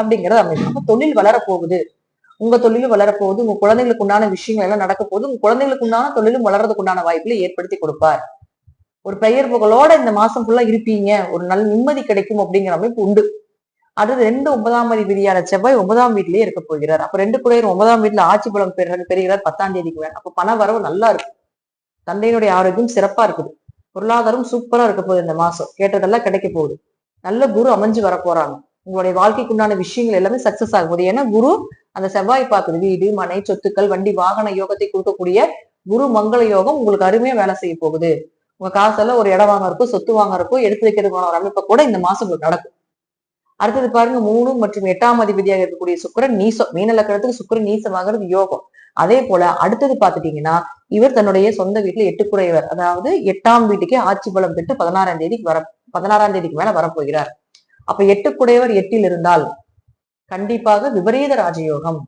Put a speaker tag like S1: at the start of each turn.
S1: அப்படிங்கறது அமைப்பு அப்ப தொழில் வளரப்போகுது. உங்க தொழிலும் வளரப்போகுது. உங்க குழந்தைகளுக்கு உண்டான விஷயங்கள் எல்லாம் நடக்க போகுது. உங்க குழந்தைகளுக்கு உண்டான தொழிலும் வளர்றதுக்கு உண்டான வாய்ப்புகளை ஏற்படுத்தி கொடுப்பார். ஒரு பெயர் புகழோட இந்த மாசம் ஃபுல்லா இருப்பீங்க. ஒரு நல்ல நிம்மதி கிடைக்கும் அப்படிங்கிற அமைப்பு உண்டு. அடுத்து ரெண்டு ஒன்பதாம் அதிபதியான செவ்வாய் ஒன்பதாம் வீட்லயே இருக்க போகிறார். அப்ப ரெண்டு குடையர் ஒன்பதாம் வீட்டுல ஆட்சி பலம் பெற பெறுகிறார் பத்தாம் தேதிக்கு மேல. அப்ப பண வரவு நல்லா இருக்கும். தந்தையினுடைய ஆரோக்கியம் சிறப்பா இருக்குது. பொருளாதாரம் சூப்பரா இருக்க போகுது இந்த மாசம். கேட்டதெல்லாம் கிடைக்க போகுது. நல்ல குரு அமைஞ்சு வர போறாங்க. உங்களுடைய வாழ்க்கைக்கு உண்டான விஷயங்கள் எல்லாமே சக்சஸ் ஆக ஏன்னா குரு அந்த செவ்வாய் பார்க்குது. வீடு மனை சொத்துக்கள் வண்டி வாகன யோகத்தை கொடுக்கக்கூடிய குரு மங்கள யோகம் உங்களுக்கு அருமையா வேலை செய்ய போகுது. உங்க காசெல்லாம் ஒரு இடம் வாங்க சொத்து வாங்க எடுத்து வைக்கிறதுக்கான ஒரு அமைப்பை கூட இந்த மாசம் உங்களுக்கு நடக்கும். அடுத்தது பாருங்க மூணு மற்றும் எட்டாம் அதிபதியாக இருக்கக்கூடிய சுக்கிரன் நீசம். மீன லக்கணத்துக்கு நீசம் வாங்குறது யோகம். அதே போல அடுத்தது பாத்துட்டீங்கன்னா இவர் தன்னுடைய சொந்த வீட்டுல எட்டுக்குறையவர் அதாவது எட்டாம் வீட்டுக்கே ஆட்சி பலம் பெற்று பதினாறாம் தேதிக்கு வர பதினாறாம் தேதிக்கு மேல வரப்போகிறார். அப்ப எட்டுக்குடையவர் எட்டில் இருந்தால் கண்டிப்பாக விபரீத ராஜயோகம்.